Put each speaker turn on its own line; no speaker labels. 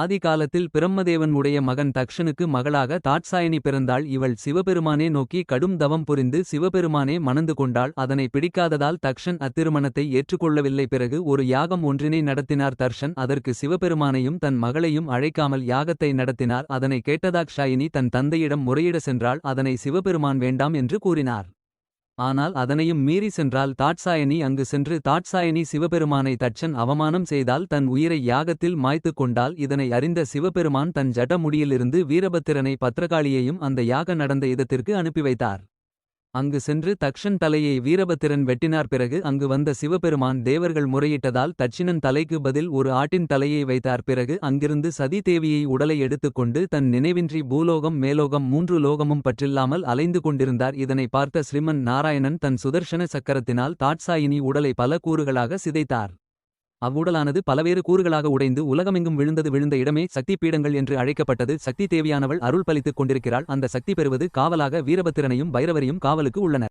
ஆதி காலத்தில் பிரம்மதேவன் உடைய மகன் தக்ஷனுக்கு மகளாக தாட்சாயணி பிறந்தாள். இவள் சிவபெருமானே நோக்கி கடும் தவம் புரிந்து சிவபெருமானே மணந்து கொண்டாள். அதனை பிடிக்காததால் தக்ஷன் அத்திருமணத்தை ஏற்றுக்கொள்ளவில்லை. பிறகு ஒரு யாகம் ஒன்றினை நடத்தினார் தர்ஷன். அதற்கு சிவபெருமானையும் தன் மகளையும் அழைக்காமல் யாகத்தை நடத்தினார். அதனை கேட்டதாக்ஷாயினி தன் தந்தையிடம் முறையிட சென்றாள். அதனை சிவபெருமான் வேண்டாம் என்று கூறினார். ஆனால் அதனையும் மீறி சென்றால் தாட்சாயணி அங்கு சென்று தாட்சாயணி சிவபெருமானை தட்சன் அவமானம் செய்தால் தன் உயிரை யாகத்தில் மாய்த்துக் கொண்டால் இதனை அறிந்த சிவபெருமான் தன் ஜட முடியிலிருந்து வீரபத்திரனை பத்திரகாளியையும் அந்த யாக நடந்த இடத்திற்கு அனுப்பி வைத்தார். அங்கு சென்று தக்ஷன் தலையை வீரபத்திரன் வெட்டினார். பிறகு அங்கு வந்த சிவபெருமான் தேவர்கள் முறையிட்டதால் தட்சிணன் தலைக்கு பதில் ஒரு ஆட்டின் தலையை வைத்தார். பிறகு அங்கிருந்து சதி தேவியை உடலை எடுத்துக்கொண்டு தன் நினைவின்றி பூலோகம் மேலோகம் மூன்று லோகமும் பற்றில்லாமல் அலைந்து கொண்டிருந்தார். இதனை பார்த்த ஸ்ரீமன் நாராயணன் தன் சுதர்ஷன சக்கரத்தினால் தாட்சாயினி உடலை பல கூறுகளாக சிதைத்தார். அவ்வுடலானது பலவேறு கூறுகளாக உடைந்து உலகமெங்கும் விழுந்தது விழுந்த இடமே சக்தி பீடங்கள் என்று அழைக்கப்பட்டது. சக்தி தேவியானவள் அருள் பலித்துக் கொண்டிருக்கிறாள். அந்த சக்தி பெறுவது காவலாக வீரபத்திரனையும் பைரவரையும் காவலுக்கு உள்ளனர்.